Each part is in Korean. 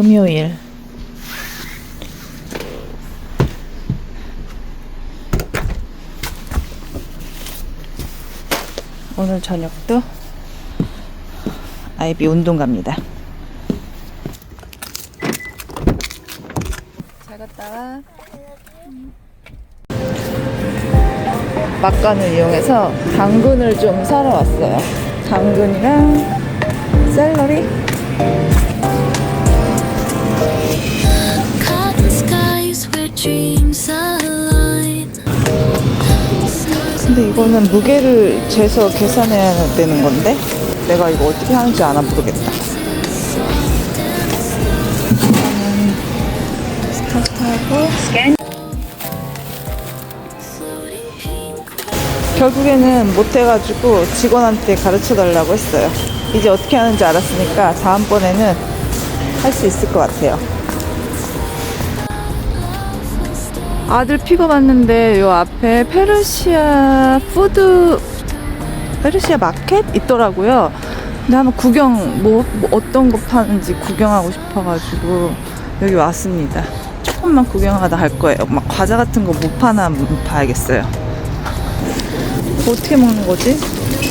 금요일 오늘 저녁도 아이비 운동 갑니다. 잘 갔다 와. 막간을 이용해서 당근을 좀 사러 왔어요. 당근이랑 샐러리. 근데 이거는 무게를 재서 계산해야 되는 건데 내가 이거 어떻게 하는지 알아 모르겠다. 스타트하고 결국에는 못해가지고 직원한테 가르쳐 달라고 했어요. 이제 어떻게 하는지 알았으니까 다음번에는 할 수 있을 것 같아요. 아들 픽업 왔는데 요 앞에 페르시아 푸드 페르시아 마켓 있더라고요. 근데 한번 구경 뭐, 뭐 어떤 거 파는지 구경하고 싶어가지고 여기 왔습니다. 조금만 구경하다 갈 거예요. 막 과자 같은 거 못 파나 봐야겠어요. 어떻게 먹는 거지?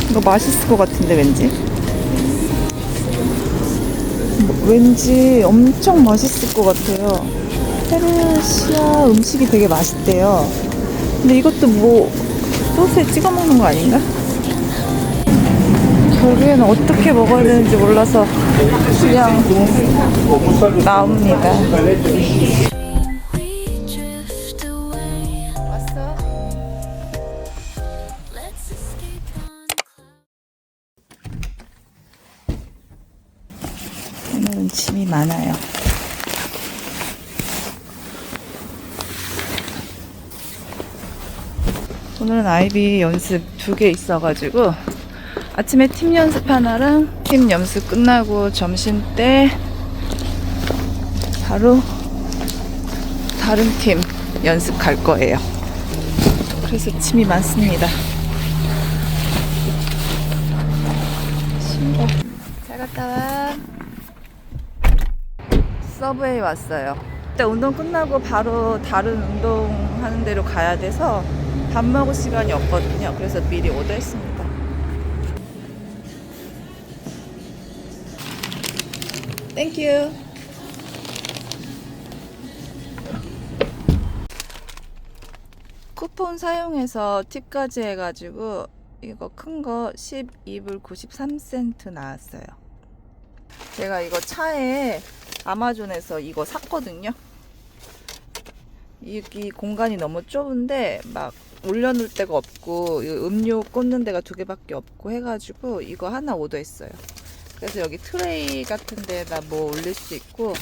이거 맛있을 것 같은데 왠지. 뭐, 왠지 엄청 맛있을 것 같아요. 페르시아 음식이 되게 맛있대요. 근데 이것도 뭐 소스에 찍어 먹는 거 아닌가? 결국에는 어떻게 먹어야 되는지 몰라서 그냥 나옵니다. 오늘은 짐이 많아요. 오늘은 아이비 연습 두 개 있어가지고 아침에 팀 연습 하나랑 팀 연습 끝나고 점심 때 바로 다른 팀 연습 갈 거예요. 그래서 짐이 많습니다. 신발. 잘 갔다 와. 서브웨이 왔어요. 일단 운동 끝나고 바로 다른 운동 하는 데로 가야 돼서 밥 먹을 시간이 없거든요. 그래서 미리 오더했습니다. 땡큐. 쿠폰 사용해서 팁까지 해가지고 이거 큰 거 12불 93센트 나왔어요. 제가 이거 차에 아마존에서 이거 샀거든요. 여기 공간이 너무 좁은데 막 올려놓을 데가 없고 이 음료 꽂는 데가 두 개밖에 없고 해가지고 이거 하나 오더했어요. 그래서 여기 트레이 같은 데다 뭐 올릴 수 있고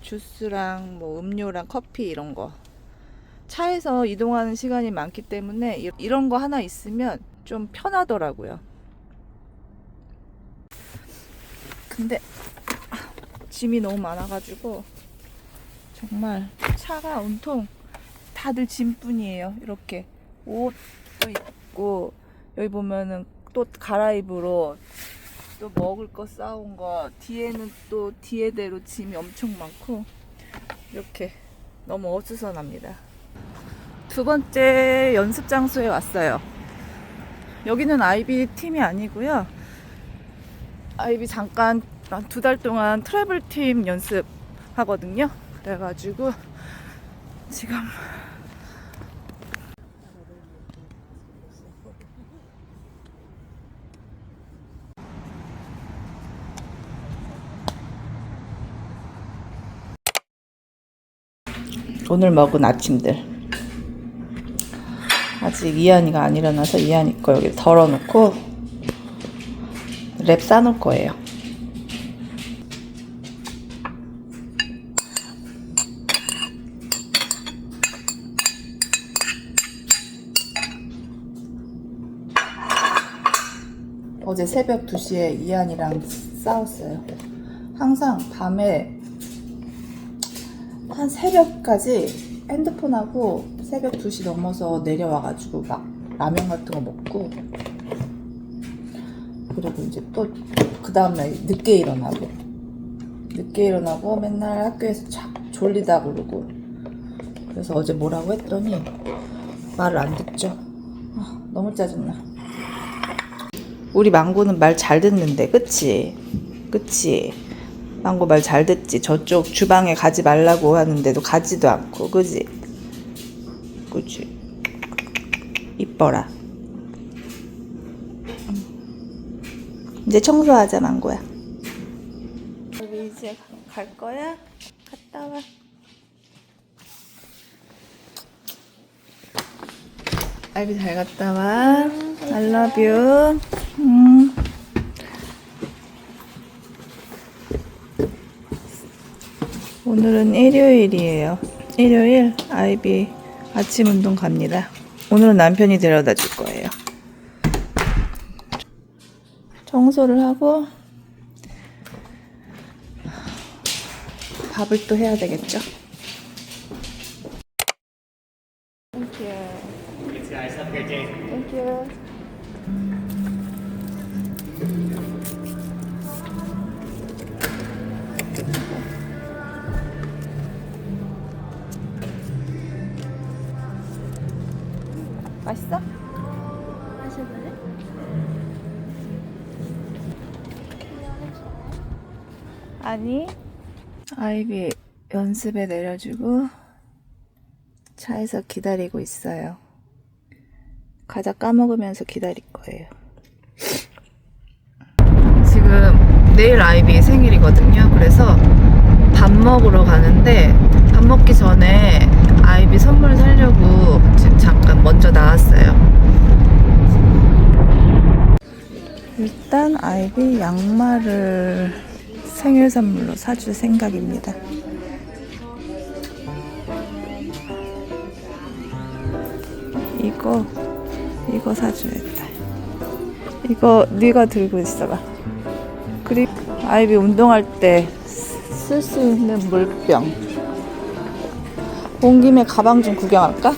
주스랑 뭐 음료랑 커피 이런 거 차에서 이동하는 시간이 많기 때문에 이- 이런 거 하나 있으면 좀 편하더라고요. 근데 아, 짐이 너무 많아가지고 정말 차가 온통 다들 짐뿐이에요. 이렇게 옷도 있고 여기 보면은 또 갈아입을 옷, 또 먹을 거 싸온 거 뒤에는 또 뒤에대로 짐이 엄청 많고 이렇게 너무 어수선합니다. 두 번째 연습 장소에 왔어요. 여기는 아이비 팀이 아니고요. 아이비 잠깐 두 달 동안 트래블 팀 연습 하거든요. 그래가지고 지금 오늘 먹은 아침들 아직 이한이가 안 일어나서 이한이 거 여기 덜어놓고 랩 싸놓을 거예요. 어제 새벽 2시에 이한이랑 싸웠어요. 항상 밤에 한 새벽까지 핸드폰하고 새벽 2시 넘어서 내려와가지고 막 라면 같은 거 먹고 그리고 이제 또 그 다음날 늦게 일어나고 늦게 일어나고 맨날 학교에서 자, 졸리다 그러고 그래서 어제 뭐라고 했더니 말을 안 듣죠. 아, 너무 짜증나. 우리 망고는 말 잘 듣는데, 그치? 그치? 망고 말 잘 듣지? 저쪽 주방에 가지 말라고 하는데도 가지도 않고, 그지? 그치? 이뻐라. 음. 이제 청소하자, 망고야. 우리 이제 갈 거야? 갔다 와. 아이비 잘 갔다 와. I love you. 음. 오늘은 일요일이에요. 일요일 아이비 아침 운동 갑니다. 오늘은 남편이 데려다 줄 거예요. 청소를 하고 밥을 또 해야 되겠죠? 맛있어? 마셔볼래? 아니. 아이비 연습에 내려주고 차에서 기다리고 있어요. 과자 까먹으면서 기다릴 거예요. 지금 내일 아이비 생일이거든요. 그래서 밥 먹으러 가는데 밥 먹기 전에 아이비 선물 사려고 지금 잠깐 먼저 나왔어요. 일단 아이비 양말을 생일 선물로 사줄 생각입니다. 이거 이거 사줘야겠다. 이거 네가 들고 있어봐. 그리고 아이비 운동할 때 쓸 수 있는 물병. 온 김에 가방 좀 구경할까?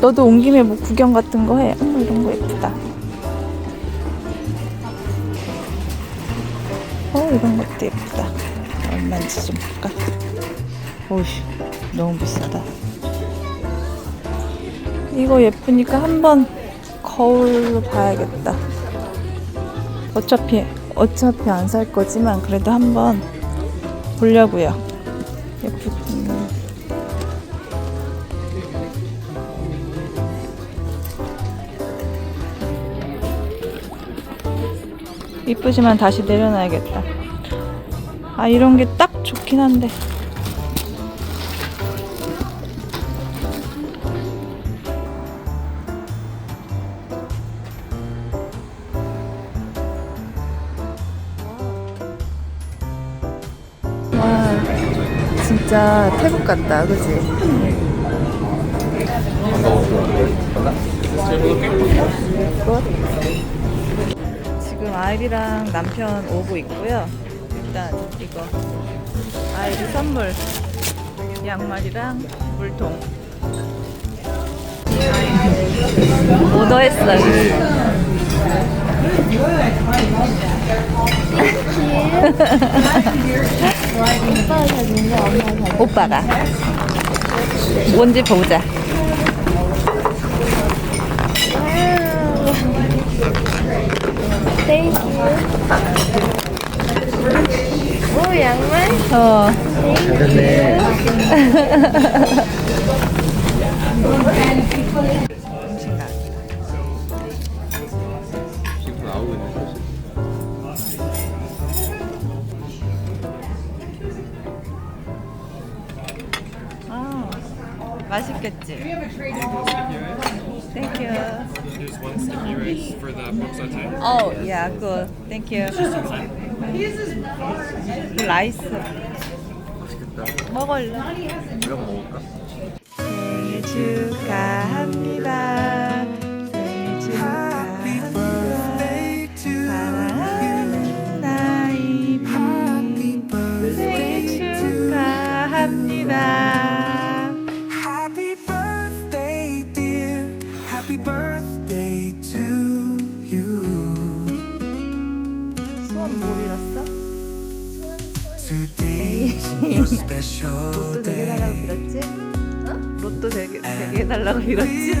너도 온 김에 뭐 구경 같은 거 해. 어머 이런 거 예쁘다. 어 이런 것도 예쁘다. 얼마인지 좀 볼까? 오이 너무 비싸다. 이거 예쁘니까 한번 거울로 봐야겠다. 어차피 어차피 안 살 거지만 그래도 한번 보려고요. 이쁘지만 다시 내려놔야겠다. 아 이런 게 딱 좋긴 한데. 와 진짜 태국 같다, 그지? 지금 아이비랑 남편 오고 있고요. 일단 이거 아이비 선물 양말이랑 물통 오더했어요. 오빠가 오빠가 뭔지 보자. 땡큐 오 양말? 어. 아, 맛있겠지. Thank you. There's one sticky rice for the pork saute. Oh, yeah, good. Thank you. 라이스 맛있겠다. 먹을래? 이런 거 먹을까? 로또 되게 달라고 빌었지? 어? 로또 되게 되게 달라고 빌었지?